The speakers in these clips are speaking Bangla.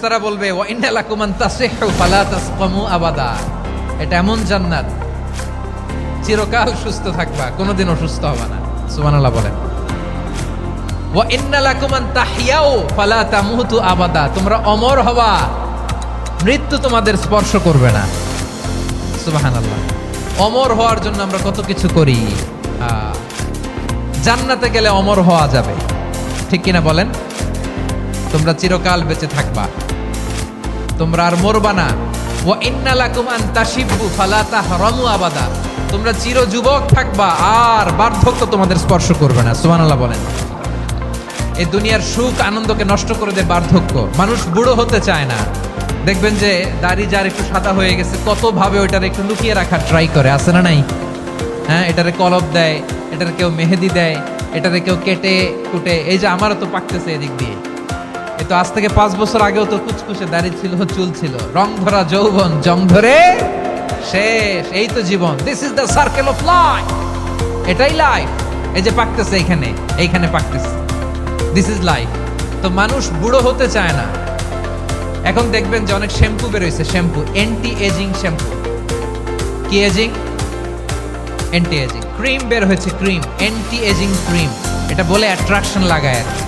ফেরেশতারা বলবে এটা এমন জান্নাত, চিরকাল সুস্থ থাকবা, কোনোদিন অসুস্থ হবে না বলেন। তোমরা অমর মৃত্যু তোমাদের স্পর্শ করবে না অমর হওয়ার জন্য আমরা কত কিছু করি। জান্নাতে গেলে অমর হওয়া যাবে, ঠিক কিনা বলেন? তোমরা চিরকাল বেঁচে থাকবা। তোমরা আর মরবা না। ওয়া ইন্না লাকুম আন তাশিবু ফালা তাহরামু আবাদা। তোমরা চির যুবক থাকবা, আর বার্ধক্য তোমাদের স্পর্শ করবে না। সুবহানাল্লাহ বলেন। এই দুনিয়ার সুখ আনন্দকে নষ্ট করে দেয় বার্ধক্য। মানুষ বুড়ো হতে চায় না। দেখবেন যে দাড়ি যার একটু সাদা হয়ে গেছে, কত ভাবে ওইটার একটু লুকিয়ে রাখার ট্রাই করে। আছে না নাই? হ্যাঁ এটারে কলব দেয়, এটার কেউ মেহেদি দেয়, এটারে কেউ কেটে কুটে। এই যে আমারও তো পাকতেছে এদিক দিয়ে। এ তো আজ থেকে পাঁচ বছর আগেও তো কুচকুচে দাড়ি ছিল, চুল ছিল। রং ধরা যৌবন, জং ধরে শেষ। এই তো জীবন। This is the circle of life এটাই লাইফ এই যে পাকতেছে এইখানে এইখানে পাকতেছে। দিস ইজ লাইফ তো মানুষ বুড়ো হতে চায় না। এখন দেখবেন যে অনেক শ্যাম্পু বেরোইছে, শ্যাম্পু। Anti ageing shampoo. কি এজিং অ্যান্টি এজিং ক্রিম বের হয়েছে ক্রিম অ্যান্টি এজিং ক্রিম এটা বলে অ্যাট্রাকশন লাগায় আর কি।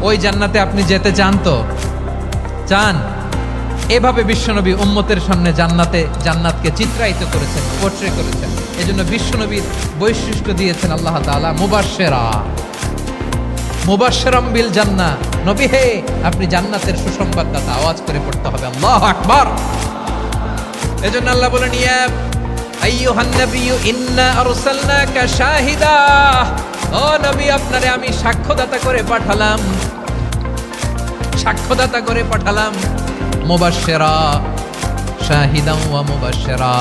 ওই জান্নাতে আপনি যেতে চান তো? চান? এভাবে বিশ্বনবী উম্মতের সামনে জান্নাতে, জান্নাতকে চিত্রায়িত করেছেন পোট্রে করেছেন। এজন্য বিশ্বনবীর বৈশিষ্ট্য দিয়েছেন আল্লাহ তাআলা, মুবাশশেরা। মুবাশশিরাম বিল জান্নাহ। নবী হে, আপনি জান্নাতের সুসংবাদদাতা, আওয়াজ করে পড়তে হবে। আল্লাহু আকবার। এজন্য আল্লাহ বলেন, ইয়া আইয়ুহান নাবিয়্যু, ইন্না আরসালনাকা শাহিদা। ও নবী, আপনারে আমি সাক্ষ্যদাতা করে পাঠালাম। সাক্ষ্যদাতা করে পাঠালাম। মোবাসেরা শাহিদাম ওয়া মুবাশশিরা।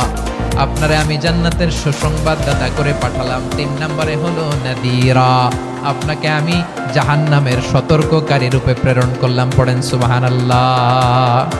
আপনারে আমি জান্নাতের সুসংবাদদাতা করে পাঠালাম। তিন নম্বরে হলো নাদিরা। আপনাকে আমি জাহান্নামের সতর্ককারী রূপে প্রেরণ করলাম। পড়েন সুবহানাল্লাহ।